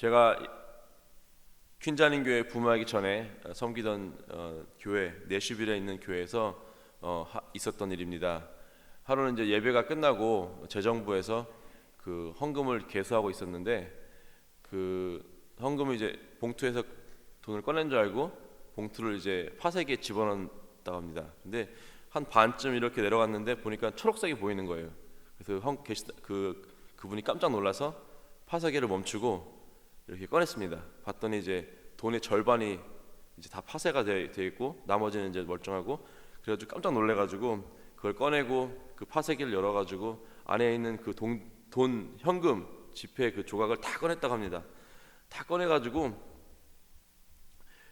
제가 퀸자닌 교회 부모하기 전에 섬기던 어, 교회 내슈빌에 있는 교회에서 어, 하- 있었던 일입니다. 하루는 이제 예배가 끝나고 재정부에서 그 헌금을 개수하고 있었는데 그 헌금을 이제 봉투에서 돈을 꺼낸 줄 알고 봉투를 이제 파쇄기에 집어넣었다고 합니다. 근데 한 반쯤 이렇게 내려갔는데 보니까 초록색이 보이는 거예요. 그래서 헌 계시 그 그분이 깜짝 놀라서 파쇄기를 멈추고 이렇게 꺼냈습니다. 봤더니 이제 돈의 절반이 이제 다 파쇄가 돼, 돼 있고 나머지는 이제 멀쩡하고 그래가지고 깜짝 놀래가지고 그걸 꺼내고 그 파쇄기를 열어가지고 안에 있는 그돈 현금 지폐 그 조각을 다 꺼냈다고 합니다. 다 꺼내가지고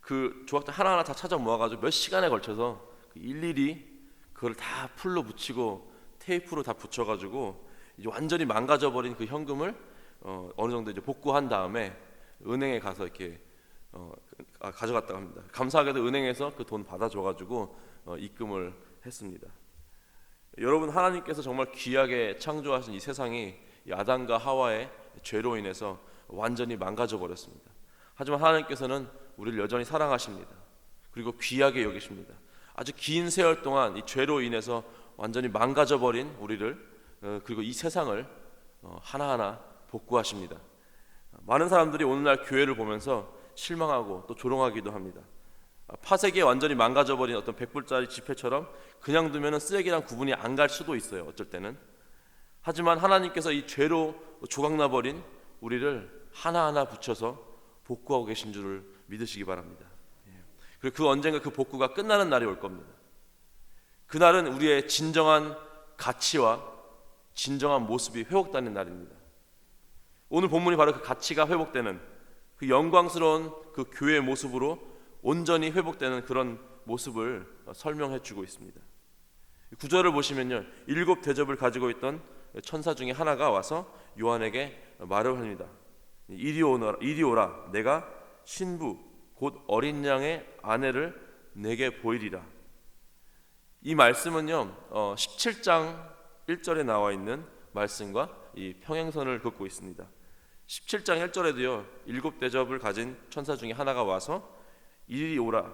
그 조각들 하나하나 다 찾아 모아가지고 몇 시간에 걸쳐서 그 일일이 그걸 다 풀로 붙이고 테이프로 다 붙여가지고 이제 완전히 망가져버린 그 현금을 어, 어느 정도 이제 복구한 다음에 은행에 가서 이렇게 어, 아, 가져갔다고 합니다. 감사하게도 은행에서 그 돈 받아줘가지고 어, 입금을 했습니다. 여러분 하나님께서 정말 귀하게 창조하신 이 세상이 이 아담과 하와의 죄로 인해서 완전히 망가져 버렸습니다. 하지만 하나님께서는 우리를 여전히 사랑하십니다. 그리고 귀하게 여기십니다. 아주 긴 세월 동안 이 죄로 인해서 완전히 망가져 버린 우리를 어, 그리고 이 세상을 어, 하나하나 복구하십니다. 많은 사람들이 오늘날 교회를 보면서 실망하고 또 조롱하기도 합니다. 아, 파쇄기에 완전히 망가져버린 어떤 100불짜리 지폐처럼 그냥 두면 쓰레기랑 구분이 안 갈 수도 있어요. 어쩔 때는. 하지만 하나님께서 이 죄로 조각나버린 우리를 하나하나 붙여서 복구하고 계신 줄을 믿으시기 바랍니다. 예. 그리고 그 언젠가 그 복구가 끝나는 날이 올 겁니다. 그날은 우리의 진정한 가치와 진정한 모습이 회복되는 날입니다. 오늘 본문이 바로 그 가치가 회복되는 그 영광스러운 그 교회의 모습으로 온전히 회복되는 그런 모습을 설명해 주고 있습니다. 구절을 보시면요. 일곱 대접을 가지고 있던 천사 중에 하나가 와서 요한에게 말을 합니다. 이리 오너라, 이리 오라. 내가 신부 곧 어린 양의 아내를 내게 보이리라. 이 말씀은요. 어, 17장 1절에 나와 있는 말씀과 이 평행선을 긋고 있습니다. 17장 1절에도요. 일곱 대접을 가진 천사 중에 하나가 와서 이리 오라.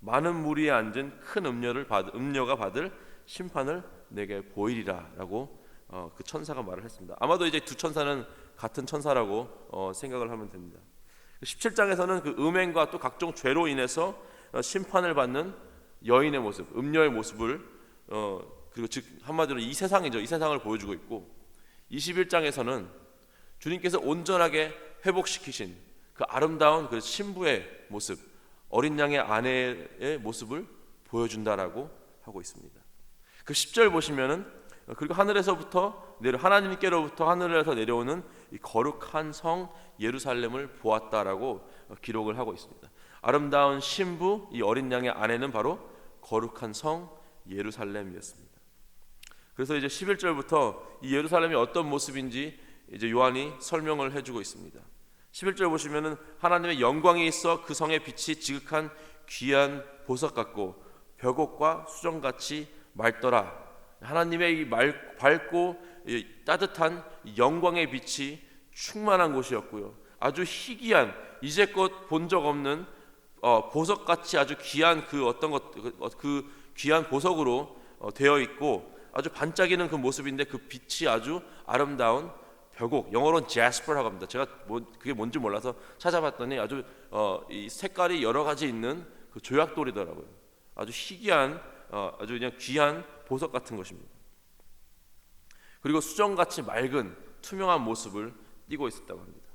많은 무리에 앉은 큰 음료를 받 음료가 받을 심판을 내게 보이리라라고 어, 그 천사가 말을 했습니다. 아마도 이제 두 천사는 같은 천사라고 어, 생각을 하면 됩니다. 17장에서는 그 음행과 또 각종 죄로 인해서 어, 심판을 받는 여인의 모습, 음녀의 모습을 어, 그리고 즉 한마디로 이 세상이죠. 이 세상을 보여주고 있고 21장에서는 주님께서 온전하게 회복시키신 그 아름다운 그 신부의 모습, 어린 양의 아내의 모습을 보여준다라고 하고 있습니다. 그 10절 보시면은 그리고 하늘에서부터 내려 하나님께로부터 하늘에서 내려오는 이 거룩한 성 예루살렘을 보았다라고 기록을 하고 있습니다. 아름다운 신부 이 어린 양의 아내는 바로 거룩한 성 예루살렘이었습니다. 그래서 이제 11절부터 이 예루살렘이 어떤 모습인지 이제 요한이 설명을 해주고 있습니다. 11절 보시면은 하나님의 영광이 있어 그 성의 빛이 지극한 귀한 보석 같고 벽옥과 수정같이 맑더라. 하나님의 이 말, 밝고 이 따뜻한 영광의 빛이 충만한 곳이었고요. 아주 희귀한 이제껏 본 적 없는 어, 보석같이 아주 귀한 그 어떤 것 그 귀한 보석으로 어, 되어 있고 아주 반짝이는 그 모습인데 그 빛이 아주 아름다운 벽옥 영어로는 제스퍼라고 합니다. 제가 뭐 그게 뭔지 몰라서 찾아봤더니 아주 어, 이 색깔이 여러 가지 있는 그 조약돌이더라고요. 아주 희귀한 어, 아주 그냥 귀한 보석 같은 것입니다. 그리고 수정같이 맑은 투명한 모습을 띠고 있었다고 합니다.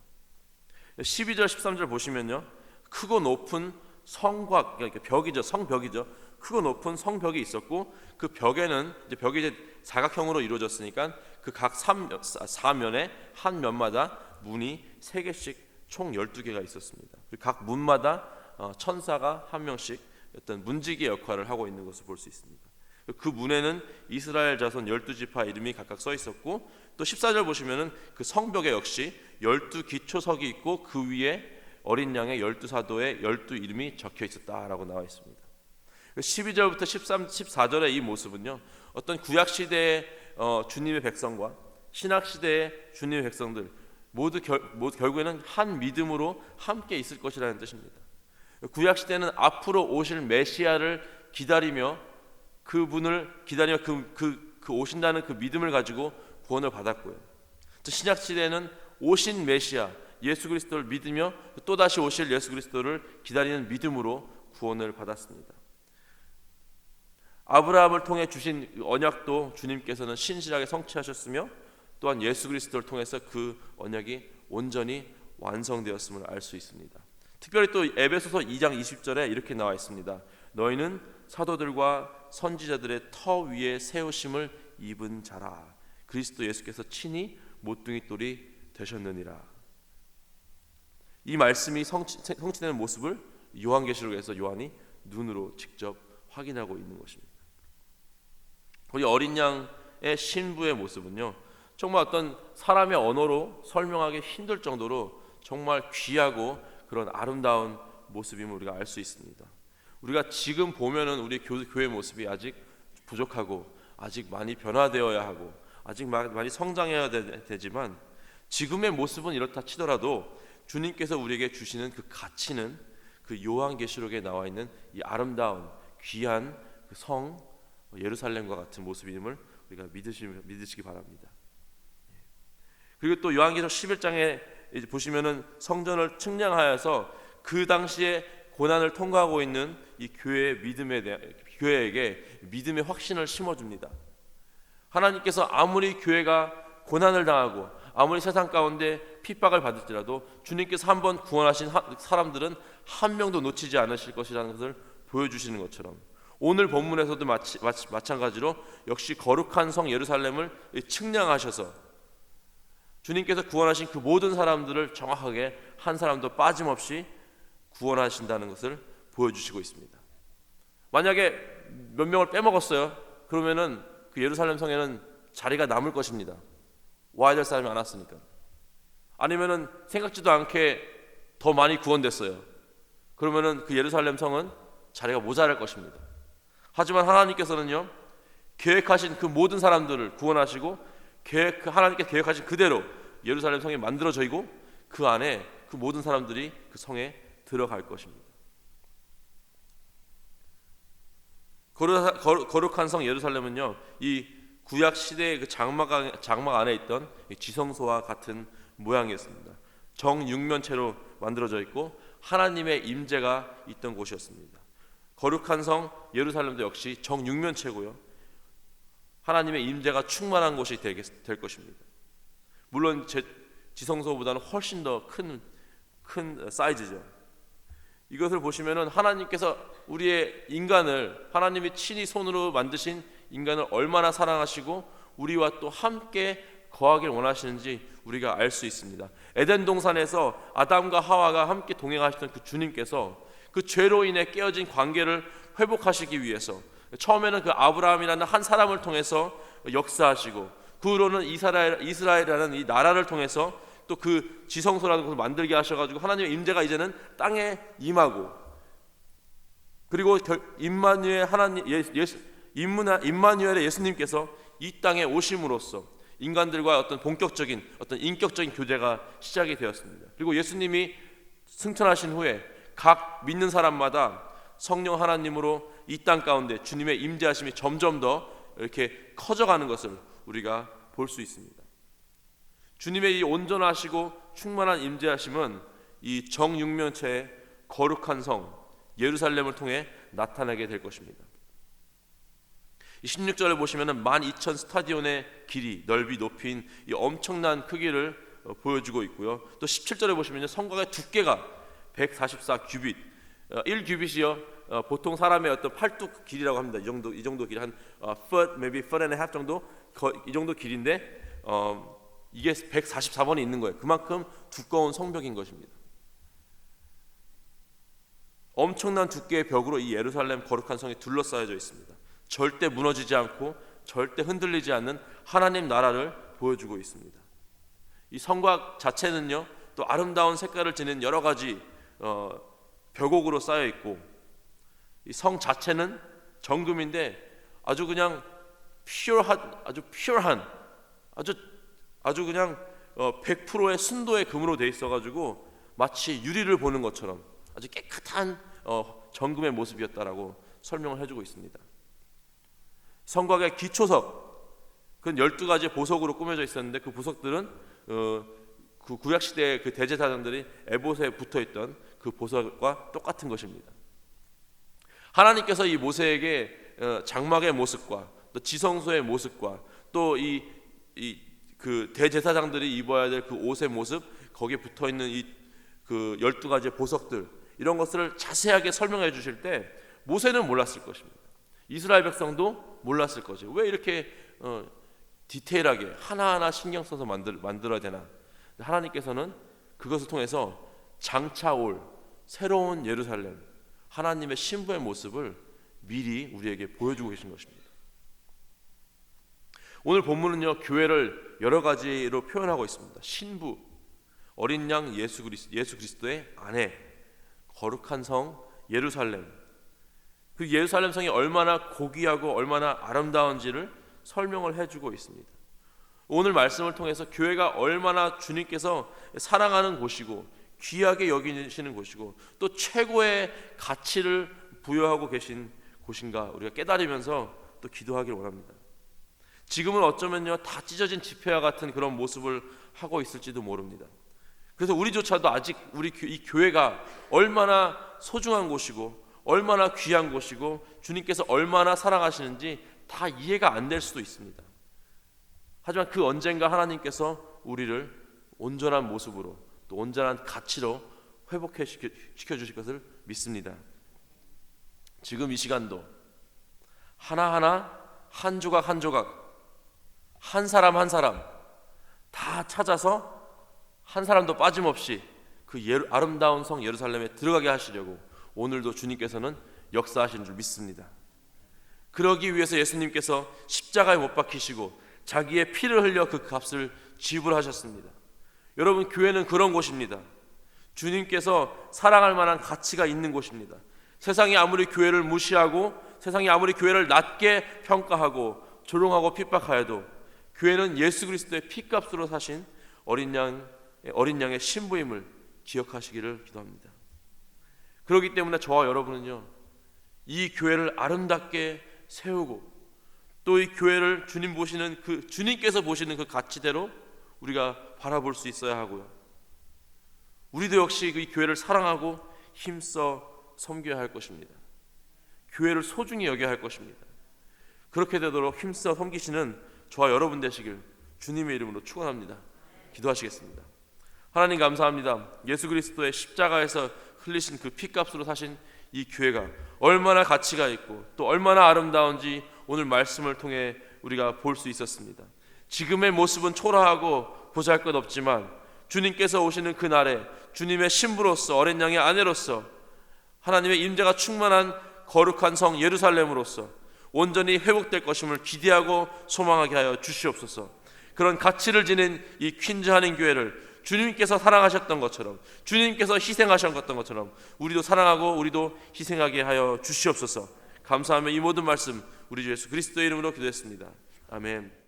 12절 13절 보시면요. 크고 높은 성곽 그러니까 벽이죠. 성벽이죠. 크고 높은 성벽이 있었고 그 벽에는 이제 벽이 이제 사각형으로 이루어졌으니까 그 각 사면에 한 면마다 문이 세 개씩 총 12개가 있었습니다. 각 문마다 어, 천사가 한 명씩 어떤 문지기 역할을 하고 있는 것을 볼 수 있습니다. 그 문에는 이스라엘 자손 12지파 이름이 각각 써 있었고 또 14절 보시면은 그 성벽에 역시 12 기초석이 있고 그 위에 어린 양의 12사도의 12 이름이 적혀 있었다라고 나와 있습니다. 12절부터 13, 14절의 이 모습은요. 어떤 구약 시대의 어, 주님의 백성과 신학 시대의 주님의 백성들 모두, 결, 모두 결국에는 한 믿음으로 함께 있을 것이라는 뜻입니다. 구약 시대는 앞으로 오실 메시아를 기다리며 그분을 기다리며 그, 그, 그 오신다는 그 믿음을 가지고 구원을 받았고요. 또 신약 시대는 오신 메시아 예수 그리스도를 믿으며 또 다시 오실 예수 그리스도를 기다리는 믿음으로 구원을 받았습니다. 아브라함을 통해 주신 언약도 주님께서는 신실하게 성취하셨으며 또한 예수 그리스도를 통해서 그 언약이 온전히 완성되었음을 알 수 있습니다. 특별히 또 에베소서 2장 20절에 이렇게 나와 있습니다. 너희는 사도들과 선지자들의 터 위에 세우심을 입은 자라. 그리스도 예수께서 친히 모퉁이 돌이 되셨느니라. 이 말씀이 성취, 성취되는 모습을 요한계시록에서 요한이 눈으로 직접 확인하고 있는 것입니다. 우리 어린 양의 신부의 모습은요. 정말 어떤 사람의 언어로 설명하기 힘들 정도로 정말 귀하고 그런 아름다운 모습임을 우리가 알 수 있습니다. 우리가 지금 보면은 우리 교, 교회 모습이 아직 부족하고 아직 많이 변화되어야 하고 아직 많이 성장해야 되, 지만 지금의 모습은 이렇다 치더라도 주님께서 우리에게 주시는 그 가치는 그 요한계시록에 나와 있는 이 아름다운 귀한 그 성 예루살렘과 같은 모습임을 우리가 믿으시, 믿으시기 바랍니다. 그리고 또 요한계시록 11장에 보시면은 성전을 측량하여서 그 당시에 고난을 통과하고 있는 이 교회의 믿음에 대한 교회에게 믿음의 확신을 심어 줍니다. 하나님께서 아무리 교회가 고난을 당하고 아무리 세상 가운데 핍박을 받을지라도 주님께서 한 번 구원하신 사람들은 한 명도 놓치지 않으실 것이라는 것을 보여주시는 것처럼 오늘 본문에서도 마치, 마찬가지로 역시 거룩한 성 예루살렘을 측량하셔서 주님께서 구원하신 그 모든 사람들을 정확하게 한 사람도 빠짐없이 구원하신다는 것을 보여주시고 있습니다. 만약에 몇 명을 빼먹었어요. 그러면은 그 예루살렘 성에는 자리가 남을 것입니다. 와야 될 사람이 안 왔으니까. 아니면은 생각지도 않게 더 많이 구원됐어요. 그러면은 그 예루살렘 성은 자리가 모자랄 것입니다. 하지만 하나님께서는요 계획하신 그 모든 사람들을 구원하시고 계획 그 하나님께 계획하신 그대로 예루살렘 성이 만들어져있고 그 안에 그 모든 사람들이 그 성에 들어갈 것입니다. 거룩한 성 예루살렘은요 이 구약 시대의 그 장막 장막 안에 있던 지성소와 같은 모양이었습니다. 정육면체로 만들어져 있고 하나님의 임재가 있던 곳이었습니다. 거룩한 성 예루살렘도 역시 정육면체고요. 하나님의 임재가 충만한 곳이 될 것입니다. 물론 제 지성소보다는 훨씬 더 큰 큰 사이즈죠. 이것을 보시면은 하나님께서 우리의 인간을 하나님이 친히 손으로 만드신 인간을 얼마나 사랑하시고 우리와 또 함께 거하길 원하시는지 우리가 알 수 있습니다. 에덴 동산에서 아담과 하와가 함께 동행하셨던 그 주님께서 그 죄로 인해 깨어진 관계를 회복하시기 위해서 처음에는 그 아브라함이라는 한 사람을 통해서 역사하시고 그 후로는 이스라엘 이스라엘이라는 이 나라를 통해서 또 그 지성소라는 것을 만들게 하셔가지고 하나님의 임재가 이제는 땅에 임하고 그리고 임마누엘 하나님 예수 임마누엘의 예수님께서 이 땅에 오심으로써 인간들과 어떤 본격적인 어떤 인격적인 교제가 시작이 되었습니다. 그리고 예수님이 승천하신 후에 각 믿는 사람마다 성령 하나님으로 이 땅 가운데 주님의 임재하심이 점점 더 이렇게 커져가는 것을 우리가 볼 수 있습니다. 주님의 이 온전하시고 충만한 임재하심은 이 정육면체의 거룩한 성 예루살렘을 통해 나타나게 될 것입니다. 16절에 보시면은 12,000 스타디온의 길이 넓이 높인 이 엄청난 크기를 어, 보여주고 있고요. 또 17절에 보시면요. 성곽의 두께가 144 규빗. 1 어, 규빗이요. 어, 보통 사람의 어떤 팔뚝 길이라고 합니다. 이 정도 이 정도 길이 한 foot maybe foot and a half 정도 이 정도 길인데 어, 이게 144번이 있는 거예요. 그만큼 두꺼운 성벽인 것입니다. 엄청난 두께의 벽으로 이 예루살렘 거룩한 성이 둘러싸여져 있습니다. 절대 무너지지 않고 절대 흔들리지 않는 하나님 나라를 보여주고 있습니다. 이 성곽 자체는요, 또 아름다운 색깔을 지닌 여러 가지 어, 벽옥으로 쌓여 있고 이성 자체는 정금인데 아주 그냥 퓨어한 아주 퓨어한 아주 아주 그냥 어, 100%의 순도의 금으로 돼 있어가지고 마치 유리를 보는 것처럼 아주 깨끗한 어, 정금의 모습이었다라고 설명을 해주고 있습니다. 성곽의 기초석 그건 12가지 보석으로 꾸며져 있었는데 그 보석들은 어, 그 구약 시대의 그 대제사장들이 에봇에 붙어 있던 그 보석과 똑같은 것입니다. 하나님께서 이 모세에게 어, 장막의 모습과 또 지성소의 모습과 또이이그 대제사장들이 입어야 될 그 옷의 모습 거기에 붙어 있는 이그 열두 가지의 보석들 이런 것들을 자세하게 설명해 주실 때 모세는 몰랐을 것입니다. 이스라엘 백성도 몰랐을 거죠. 왜 이렇게 어, 디테일하게 하나하나 신경 써서 만들, 만들어야 되나? 하나님께서는 그것을 통해서 장차 올 새로운 예루살렘, 하나님의 신부의 모습을 미리 우리에게 보여주고 계신 것입니다. 오늘 본문은요 교회를 여러 가지로 표현하고 있습니다. 신부, 어린 양 예수 그리스 예수 그리스도의 아내, 거룩한 성 예루살렘. 그 예루살렘 성이 얼마나 고귀하고 얼마나 아름다운지를 설명을 해주고 있습니다. 오늘 말씀을 통해서 교회가 얼마나 주님께서 사랑하는 곳이고 귀하게 여기시는 곳이고 또 최고의 가치를 부여하고 계신 곳인가 우리가 깨달으면서 또 기도하기를 원합니다. 지금은 어쩌면요 다 찢어진 지폐와 같은 그런 모습을 하고 있을지도 모릅니다. 그래서 우리조차도 아직 우리 교- 이 교회가 얼마나 소중한 곳이고 얼마나 귀한 곳이고 주님께서 얼마나 사랑하시는지 다 이해가 안 될 수도 있습니다. 하지만 그 언젠가 하나님께서 우리를 온전한 모습으로 또 온전한 가치로 회복해 시켜, 주실 것을 믿습니다. 지금 이 시간도 하나하나 한 조각 한 조각 한 사람 한 사람 다 찾아서 한 사람도 빠짐없이 그 예루, 아름다운 성 예루살렘에 들어가게 하시려고 오늘도 주님께서는 역사하신 줄 믿습니다. 그러기 위해서 예수님께서 십자가에 못 박히시고 자기의 피를 흘려 그 값을 지불하셨습니다. 여러분 교회는 그런 곳입니다. 주님께서 사랑할 만한 가치가 있는 곳입니다. 세상이 아무리 교회를 무시하고 세상이 아무리 교회를 낮게 평가하고 조롱하고 핍박하여도 교회는 예수 그리스도의 피값으로 사신 어린 양 어린 양의 신부임을 기억하시기를 기도합니다. 그렇기 때문에 저와 여러분은요 이 교회를 아름답게 세우고 또 이 교회를 주님 보시는 그 주님께서 보시는 그 가치대로 우리가 바라볼 수 있어야 하고요. 우리도 역시 이 교회를 사랑하고 힘써 섬겨야 할 것입니다. 교회를 소중히 여겨야 할 것입니다. 그렇게 되도록 힘써 섬기시는 저와 여러분 되시길 주님의 이름으로 축원합니다. 기도하시겠습니다. 하나님 감사합니다. 예수 그리스도의 십자가에서 흘리신 그 피값으로 사신 이 교회가 얼마나 가치가 있고 또 얼마나 아름다운지 오늘 말씀을 통해 우리가 볼 수 있었습니다. 지금의 모습은 초라하고 보잘것없지만 주님께서 오시는 그날에 주님의 신부로서 어린 양의 아내로서 하나님의 임재가 충만한 거룩한 성 예루살렘으로서 온전히 회복될 것임을 기대하고 소망하게 하여 주시옵소서. 그런 가치를 지닌 이 퀸즈 한인 교회를 주님께서 사랑하셨던 것처럼 주님께서 희생하셨던 것처럼 우리도 사랑하고 우리도 희생하게 하여 주시옵소서. 감사하며 이 모든 말씀 우리 주 예수 그리스도의 이름으로 기도했습니다. 아멘.